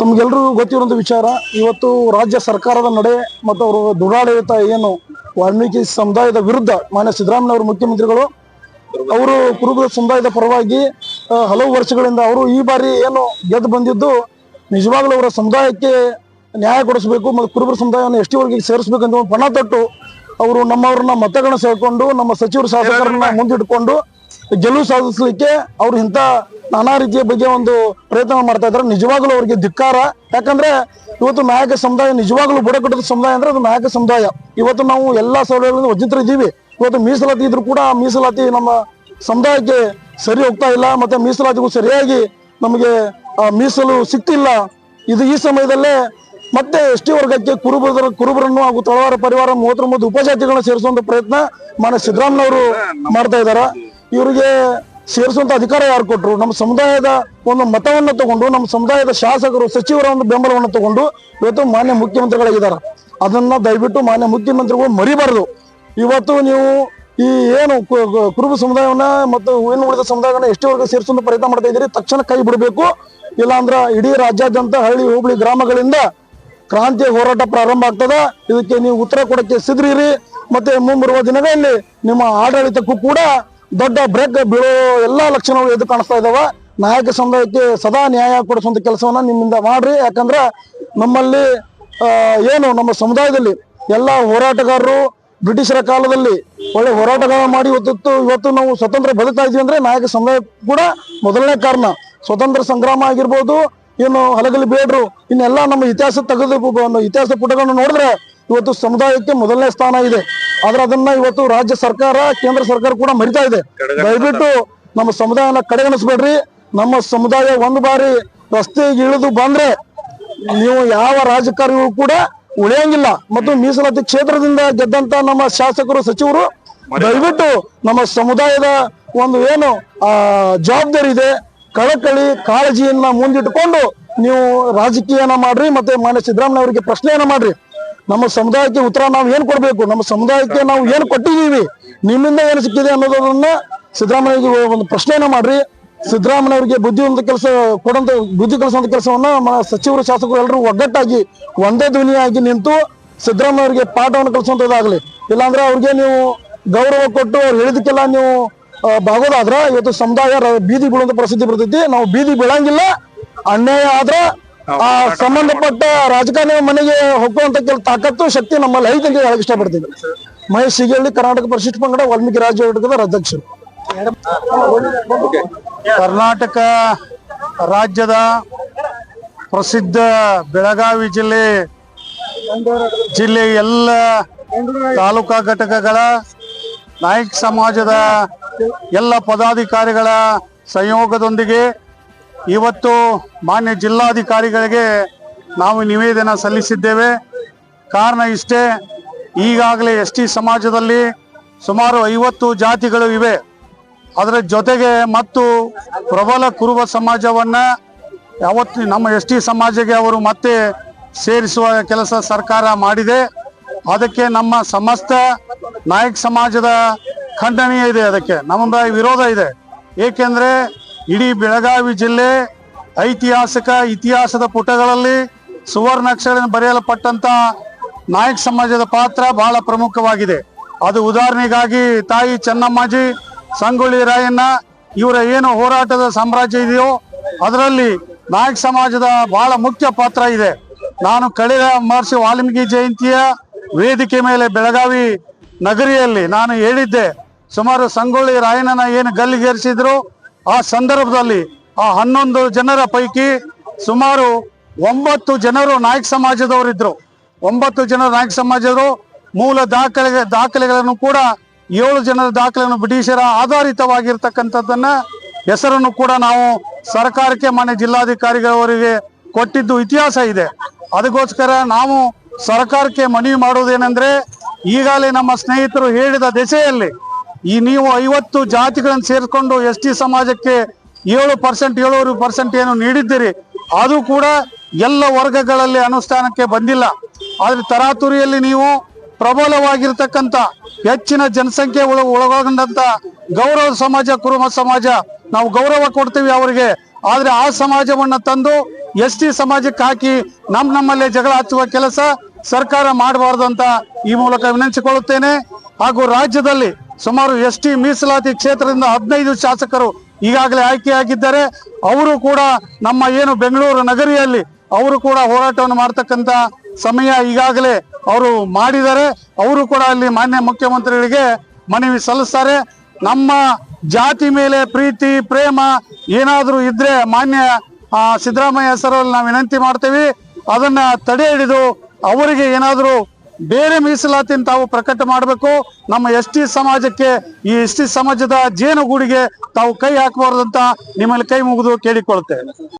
ತಮ್ಗೆಲ್ರಿಗೂ ಗೊತ್ತಿರುವಂತ ವಿಚಾರ, ಇವತ್ತು ರಾಜ್ಯ ಸರ್ಕಾರದ ನಡೆ ಮತ್ತು ಅವರು ದುರಾಡಳಿತ ಏನು ವಾಲ್ಮೀಕಿ ಸಮುದಾಯದ ವಿರುದ್ಧ ಮಾನ್ಯ ಸಿದ್ದರಾಮಯ್ಯ ಮುಖ್ಯಮಂತ್ರಿಗಳು, ಅವರು ಕುರುಬ ಸಮುದಾಯದ ಪರವಾಗಿ ಹಲವು ವರ್ಷಗಳಿಂದ ಅವರು ಈ ಬಾರಿ ಏನು ಗೆದ್ದು ಬಂದಿದ್ದು ನಿಜವಾಗ್ಲೂ ಅವರ ಸಮುದಾಯಕ್ಕೆ ನ್ಯಾಯ ಕೊಡಿಸಬೇಕು ಮತ್ತು ಕುರುಬರ ಸಮುದಾಯವನ್ನು ವರ್ಗಕ್ಕೆ ಸೇರಿಸಬೇಕಂತ ಒಂದು ಪಣ ತೊಟ್ಟು ಅವರು ನಮ್ಮವ್ರನ್ನ ಮತಗಳನ್ನ ಸೇರ್ಕೊಂಡು ನಮ್ಮ ಸಚಿವರು ಶಾಸಕರನ್ನ ಮುಂದಿಟ್ಕೊಂಡು ಗೆಲುವು ಸಾಧಿಸಲಿಕ್ಕೆ ಅವ್ರು ಇಂಥ ನಾನಾ ರೀತಿಯ ಬಗ್ಗೆ ಒಂದು ಪ್ರಯತ್ನ ಮಾಡ್ತಾ ಇದ್ದಾರೆ. ನಿಜವಾಗ್ಲೂ ಅವರಿಗೆ ಧಿಕ್ಕಾರ. ಯಾಕಂದ್ರೆ ಇವತ್ತು ನಾಯಕ ಸಮುದಾಯ ನಿಜವಾಗ್ಲೂ ಬುಡಕಟ್ಟದ ಸಮುದಾಯ ಅಂದ್ರೆ ಅದು ನಾಯಕ ಸಮುದಾಯ. ಇವತ್ತು ನಾವು ಎಲ್ಲಾ ಸೌಲಭ್ಯಗಳಿಂದ ವಂಚಿತರಿದ್ದೀವಿ. ಇವತ್ತು ಮೀಸಲಾತಿ ಇದ್ರು ಕೂಡ ಆ ಮೀಸಲಾತಿ ನಮ್ಮ ಸಮುದಾಯಕ್ಕೆ ಸರಿ ಹೋಗ್ತಾ ಇಲ್ಲ ಮತ್ತೆ ಮೀಸಲಾತಿಗೂ ಸರಿಯಾಗಿ ನಮಗೆ ಮೀಸಲು ಸಿಕ್ತಿಲ್ಲ. ಇದು ಈ ಸಮಯದಲ್ಲೇ ಮತ್ತೆ ಎಸ್ ಟಿ ವರ್ಗಕ್ಕೆ ಕುರುಬರ ಕುರುಬರನ್ನು ಹಾಗೂ ತಳವಾರ ಪರಿವಾರ ಮೂವತ್ತೊಂಬತ್ತು ಉಪಜಾತಿಗಳನ್ನ ಸೇರಿಸುವಂತ ಪ್ರಯತ್ನ ಮಾನ್ಯ ಸಿದ್ದರಾಮಯ್ಯವರು ಮಾಡ್ತಾ ಇದಾರ ಇವರಿಗೆ ಸೇರಿಸುವಂತ ಅಧಿಕಾರ ಯಾರು ಕೊಟ್ಟರು ನಮ್ಮ ಸಮುದಾಯದ ಒಂದು ಮತವನ್ನು ತಗೊಂಡು, ನಮ್ಮ ಸಮುದಾಯದ ಶಾಸಕರು ಸಚಿವರ ಒಂದು ಬೆಂಬಲವನ್ನು ತಗೊಂಡು ಇವತ್ತು ಮಾನ್ಯ ಮುಖ್ಯಮಂತ್ರಿಗಳಾಗಿದ್ದಾರೆ. ಅದನ್ನ ದಯವಿಟ್ಟು ಮಾನ್ಯ ಮುಖ್ಯಮಂತ್ರಿಗಳು ಮರಿಬಾರದು. ಇವತ್ತು ನೀವು ಈ ಏನು ಕುರುಬ ಸಮುದಾಯವನ್ನ ಮತ್ತು ಏನು ಉಳಿದ ಸಮುದಾಯವನ್ನ ಎಷ್ಟೇ ವರ್ಗ ಸೇರಿಸುವಂತ ಪ್ರಯತ್ನ ಮಾಡ್ತಾ ಇದ್ದೀರಿ, ತಕ್ಷಣ ಕೈ ಬಿಡಬೇಕು. ಇಲ್ಲಾಂದ್ರ ಇಡೀ ರಾಜ್ಯಾದ್ಯಂತ ಹಳ್ಳಿ, ಹೋಬಳಿ ಗ್ರಾಮಗಳಿಂದ ಕ್ರಾಂತಿಯ ಹೋರಾಟ ಪ್ರಾರಂಭ ಆಗ್ತದ? ಇದಕ್ಕೆ ನೀವು ಉತ್ತರ ಕೊಡಕ್ಕೆ ಸಿದ್ರಿರಿ ಮತ್ತೆ ಮುಂಬರುವ ದಿನಗಳಲ್ಲಿ ನಿಮ್ಮ ಆಡಳಿತಕ್ಕೂ ಕೂಡ ದೊಡ್ಡ ಬ್ರೇಕ್ ಬೀಳೋ ಎಲ್ಲಾ ಲಕ್ಷಣಗಳು ಎದ್ದು ಕಾಣಿಸ್ತಾ ಇದಾವ. ನಾಯಕ ಸಮುದಾಯಕ್ಕೆ ಸದಾ ನ್ಯಾಯ ಕೊಡಿಸುವಂತ ಕೆಲಸವನ್ನ ನಿಮ್ಮಿಂದ ಮಾಡ್ರಿ. ಯಾಕಂದ್ರೆ ನಮ್ಮಲ್ಲಿ ಏನು ನಮ್ಮ ಸಮುದಾಯದಲ್ಲಿ ಎಲ್ಲ ಹೋರಾಟಗಾರರು ಬ್ರಿಟಿಷರ ಕಾಲದಲ್ಲಿ ಒಳ್ಳೆ ಹೋರಾಟಗಾರ ಮಾಡಿ ಇವತ್ತು ಇವತ್ತು ನಾವು ಸ್ವತಂತ್ರ ಬದುಕ್ತಾ ಇದೀವಿ ಅಂದ್ರೆ ನಾಯಕ ಸಮುದಾಯ ಕೂಡ ಮೊದಲನೇ ಕಾರಣ. ಸ್ವತಂತ್ರ ಸಂಗ್ರಾಮ ಆಗಿರ್ಬೋದು ಏನು ಹಲಗಲಿ ಬೇಡ್ರು. ಇನ್ನೆಲ್ಲ ನಮ್ಮ ಇತಿಹಾಸ ತೆಗೆದು ಇತಿಹಾಸ ಪುಟಗಳನ್ನು ನೋಡಿದ್ರೆ ಇವತ್ತು ಸಮುದಾಯಕ್ಕೆ ಮೊದಲನೇ ಸ್ಥಾನ ಇದೆ. ಆದ್ರೆ ಅದನ್ನ ಇವತ್ತು ರಾಜ್ಯ ಸರ್ಕಾರ ಕೇಂದ್ರ ಸರ್ಕಾರ ಕೂಡ ಮರಿತಾ ಇದೆ. ದಯವಿಟ್ಟು ನಮ್ಮ ಸಮುದಾಯನ ಕಡೆಗಣಿಸ್ಬೇಡ್ರಿ. ನಮ್ಮ ಸಮುದಾಯ ಒಂದು ಬಾರಿ ರಸ್ತೆಗೆ ಇಳಿದು ಬಂದ್ರೆ ನೀವು ಯಾವ ರಾಜಕಾರಣಿಗಳು ಕೂಡ ಉಳಿಯಂಗಿಲ್ಲ. ಮತ್ತು ಮೀಸಲಾತಿ ಕ್ಷೇತ್ರದಿಂದ ಗೆದ್ದಂತ ನಮ್ಮ ಶಾಸಕರು ಸಚಿವರು ದಯವಿಟ್ಟು ನಮ್ಮ ಸಮುದಾಯದ ಒಂದು ಏನು ಆ ಜವಾಬ್ದಾರಿ ಇದೆ. ಕಳಕಳಿ ಕಾಳಜಿಯನ್ನ ಮುಂದಿಟ್ಟುಕೊಂಡು ನೀವು ರಾಜಕೀಯನ ಮಾಡ್ರಿ ಮತ್ತೆ ಮಾನ್ಯ ಸಿದ್ದರಾಮಯ್ಯ ಅವರಿಗೆ ಪ್ರಶ್ನೆಯನ್ನ ಮಾಡ್ರಿ. ನಮ್ಮ ಸಮುದಾಯಕ್ಕೆ ಉತ್ತರ ನಾವು ಏನ್ ಕೊಡ್ಬೇಕು? ನಮ್ಮ ಸಮುದಾಯಕ್ಕೆ ನಾವು ಏನ್ ಕೊಟ್ಟಿದ್ದೀವಿ? ನಿಮ್ಮಿಂದ ಏನು ಸಿಕ್ಕಿದೆ ಅನ್ನೋದನ್ನ ಸಿದ್ದರಾಮಯ್ಯ ಒಂದು ಪ್ರಶ್ನೆಯನ್ನ ಮಾಡ್ರಿ. ಸಿದ್ದರಾಮಯ್ಯ ಅವರಿಗೆ ಬುದ್ಧಿ ಒಂದು ಕೆಲಸ ಕೊಡಂತ ಬುದ್ಧಿ ಕಲಿಸುವಂತ ಕೆಲಸವನ್ನ ನಮ್ಮ ಸಚಿವರು ಶಾಸಕರು ಎಲ್ಲರೂ ಒಗ್ಗಟ್ಟಾಗಿ ಒಂದೇ ಧ್ವನಿಯಾಗಿ ನಿಂತು ಸಿದ್ದರಾಮಯ್ಯ ಅವರಿಗೆ ಪಾಠವನ್ನು ಕಲಿಸುವಂತದ್ದಾಗಲಿ. ಇಲ್ಲಾಂದ್ರೆ ಅವ್ರಿಗೆ ನೀವು ಗೌರವ ಕೊಟ್ಟು ಅವ್ರು ಹೇಳಿದಕ್ಕೆಲ್ಲ ನೀವು ಆ, ಭಾಗೋದಾದ್ರ ಇವತ್ತು ಸಮುದಾಯ ಬೀದಿ ಬೀಳುವಂತ ಪರಿಸ್ಥಿತಿ ಬರ್ತೈತಿ. ನಾವು ಬೀದಿ ಬೀಳಂಗಿಲ್ಲ. ಅನ್ಯಾಯ ಆದ್ರ ಆ ಸಂಬಂಧಪಟ್ಟ ರಾಜಕಾರಣಿ ಮನೆಗೆ ಹೋಗುವಂತ ಕೆಲ ತಾಕತ್ತು ಶಕ್ತಿ ನಮ್ಮಲ್ಲಿ ಐತೆ ಅಂತ ಹೇಳಕ್ ಇಷ್ಟಪಡ್ತೀನಿ. ಮಹೇಶ್ ಸಿಗಳ್ಳಿ ಕರ್ನಾಟಕ ಪರಿಶಿಷ್ಟ ಪಂಗಡ ವಾಲ್ಮೀಕಿ ರಾಜ್ಯ ಘಟಕದ ಅಧ್ಯಕ್ಷರು. ಕರ್ನಾಟಕ ರಾಜ್ಯದ ಪ್ರಸಿದ್ಧ ಬೆಳಗಾವಿ ಜಿಲ್ಲೆ ಜಿಲ್ಲೆ ಎಲ್ಲ ತಾಲೂಕಾ ಘಟಕಗಳ ನಾಯಕ್ ಸಮಾಜದ ಎಲ್ಲ ಪದಾಧಿಕಾರಿಗಳ ಸಂಯೋಗದೊಂದಿಗೆ ಇವತ್ತು ಮಾನ್ಯ ಜಿಲ್ಲಾಧಿಕಾರಿಗಳಿಗೆ ನಾವು ನಿವೇದನ ಸಲ್ಲಿಸಿದ್ದೇವೆ. ಕಾರಣ ಇಷ್ಟೇ, ಈಗಾಗಲೇ ಎಸ್ ಟಿ ಸಮಾಜದಲ್ಲಿ ಸುಮಾರು ಐವತ್ತು ಜಾತಿಗಳು ಇವೆ. ಅದರ ಜೊತೆಗೆ ಮತ್ತು ಪ್ರಬಲ ಕುರುಬ ಸಮಾಜವನ್ನ ಯಾವತ್ತು ನಮ್ಮ ಎಸ್ ಟಿ ಸಮಾಜಕ್ಕೆ ಅವರು ಮತ್ತೆ ಸೇರಿಸುವ ಕೆಲಸ ಸರ್ಕಾರ ಮಾಡಿದೆ. ಅದಕ್ಕೆ ನಮ್ಮ ಸಮಸ್ತ ನಾಯಕ್ ಸಮಾಜದ ಖಂಡನೀಯ ಇದೆ ಅದಕ್ಕೆ. ನಮ್ಮದ ವಿರೋಧ ಇದೆ. ಏಕೆಂದ್ರೆ ಇಡೀ ಬೆಳಗಾವಿ ಜಿಲ್ಲೆ ಐತಿಹಾಸಿಕ ಇತಿಹಾಸದ ಪುಟಗಳಲ್ಲಿ ಸುವರ್ಣಾಕ್ಷರದಿಂದ ಬರೆಯಲ್ಪಟ್ಟಂತ ನಾಯಕ್ ಸಮಾಜದ ಪಾತ್ರ ಬಹಳ ಪ್ರಮುಖವಾಗಿದೆ. ಅದು ಉದಾಹರಣೆಗಾಗಿ ತಾಯಿ ಚೆನ್ನಮ್ಮಾಜಿ, ಸಂಗೊಳ್ಳಿ ರಾಯಣ್ಣ ಇವರ ಏನು ಹೋರಾಟದ ಸಾಮ್ರಾಜ್ಯ ಇದೆಯೋ ಅದರಲ್ಲಿ ನಾಯಕ ಸಮಾಜದ ಬಹಳ ಮುಖ್ಯ ಪಾತ್ರ ಇದೆ. ನಾನು ಕಳೆದ ಮಹರ್ಷಿ ವಾಲ್ಮೀಕಿ ಜಯಂತಿಯ ವೇದಿಕೆ ಮೇಲೆ ಬೆಳಗಾವಿ ನಗರಿಯಲ್ಲಿ ನಾನು ಹೇಳಿದ್ದೆ. ಸುಮಾರು ಸಂಗೊಳ್ಳಿ ರಾಯಣ್ಣನ ಏನು ಗಲ್ಲಿಗೇರಿಸಿದ್ರು ಆ ಸಂದರ್ಭದಲ್ಲಿ ಆ ಹನ್ನೊಂದು ಜನರ ಪೈಕಿ ಸುಮಾರು ಒಂಬತ್ತು ಜನರು ನಾಯಕ ಸಮಾಜದವರಿದ್ರು. ಒಂಬತ್ತು ಜನ ನಾಯಕ ಸಮಾಜದವರು, ಮೂಲ ದಾಖಲೆ ದಾಖಲೆಗಳನ್ನು ಕೂಡ ಏಳು ಜನರ ದಾಖಲೆಯನ್ನು ಬ್ರಿಟಿಷರ ಆಧಾರಿತವಾಗಿರ್ತಕ್ಕಂಥದ್ದನ್ನ ಹೆಸರನ್ನು ಕೂಡ ನಾವು ಸರ್ಕಾರಕ್ಕೆ, ಮಾನ್ಯ ಜಿಲ್ಲಾಧಿಕಾರಿಗಳವರಿಗೆ ಕೊಟ್ಟಿದ್ದು ಇತಿಹಾಸ ಇದೆ. ಅದಕ್ಕೋಸ್ಕರ ನಾವು ಸರ್ಕಾರಕ್ಕೆ ಮನವಿ ಮಾಡುವುದೇನೆಂದ್ರೆ, ಈಗಾಗಲೇ ನಮ್ಮ ಸ್ನೇಹಿತರು ಹೇಳಿದ ದೆಸೆಯಲ್ಲಿ ಈ ನೀವು ಐವತ್ತು ಜಾತಿಗಳನ್ನು ಸೇರಿಕೊಂಡು ಎಸ್ ಟಿ ಸಮಾಜಕ್ಕೆ ಏಳು ಪರ್ಸೆಂಟ್, ಏಳೂವರೆ ಪರ್ಸೆಂಟ್ ಏನು ನೀಡಿದ್ದೀರಿ, ಅದು ಕೂಡ ಎಲ್ಲ ವರ್ಗಗಳಲ್ಲಿ ಅನುಷ್ಠಾನಕ್ಕೆ ಬಂದಿಲ್ಲ. ಆದ್ರೆ ತರಾತುರಿಯಲ್ಲಿ ನೀವು ಪ್ರಬಲವಾಗಿರ್ತಕ್ಕಂಥ ಹೆಚ್ಚಿನ ಜನಸಂಖ್ಯೆ ಒಳ ಒಳಗೊಂಡಂತ ಗೌರವ ಸಮಾಜ, ಕುರುಮ ಸಮಾಜ ನಾವು ಗೌರವ ಕೊಡ್ತೀವಿ ಅವರಿಗೆ. ಆದರೆ ಆ ಸಮಾಜವನ್ನು ತಂದು ಎಸ್ ಟಿ ಸಮಾಜಕ್ಕೆ ಹಾಕಿ ನಮ್ಮ ನಮ್ಮಲ್ಲೇ ಜಗಳ ಹಚ್ಚುವ ಕೆಲಸ ಸರ್ಕಾರ ಮಾಡಬಾರ್ದು ಅಂತ ಈ ಮೂಲಕ ವಿನಂತಿಸಿಕೊಳ್ಳುತ್ತೇನೆ. ಹಾಗೂ ರಾಜ್ಯದಲ್ಲಿ ಸುಮಾರು ಎಸ್ ಟಿ ಮೀಸಲಾತಿ ಕ್ಷೇತ್ರದಿಂದ ಹದಿನೈದು ಶಾಸಕರು ಈಗಾಗಲೇ ಆಯ್ಕೆಯಾಗಿದ್ದಾರೆ. ಅವರು ಕೂಡ ನಮ್ಮ ಏನು ಬೆಂಗಳೂರು ನಗರಿಯಲ್ಲಿ ಅವರು ಕೂಡ ಹೋರಾಟವನ್ನು ಮಾಡತಕ್ಕಂತ ಸಮಯ ಈಗಾಗಲೇ ಅವರು ಮಾಡಿದ್ದಾರೆ. ಅವರು ಕೂಡ ಅಲ್ಲಿ ಮಾನ್ಯ ಮುಖ್ಯಮಂತ್ರಿಗಳಿಗೆ ಮನವಿ ಸಲ್ಲಿಸ್ತಾರೆ. ನಮ್ಮ ಜಾತಿ ಮೇಲೆ ಪ್ರೀತಿ, ಪ್ರೇಮ ಏನಾದರೂ ಇದ್ರೆ ಮಾನ್ಯ ಸಿದ್ದರಾಮಯ್ಯ ಹೆಸರಲ್ಲಿ ನಾವು ವಿನಂತಿ ಮಾಡ್ತೇವೆ. ಅದನ್ನ ತಡೆ ಹಿಡಿದು ಅವರಿಗೆ ಏನಾದರೂ ಬೇರೆ ಮೀಸಲಾತಿನ ತಾವು ಪ್ರಕಟ ಮಾಡಬೇಕು. ನಮ್ಮ ಎಸ್ ಟಿ ಸಮಾಜಕ್ಕೆ, ಈ ಎಸ್ ಟಿ ಸಮಾಜದ ಜೇನುಗೂಡಿಗೆ ತಾವು ಕೈ ಹಾಕಬಾರ್ದು ಅಂತ ನಿಮ್ಮಲ್ಲಿ ಕೈ ಮುಗಿದು ಕೇಳಿಕೊಳ್ತೇವೆ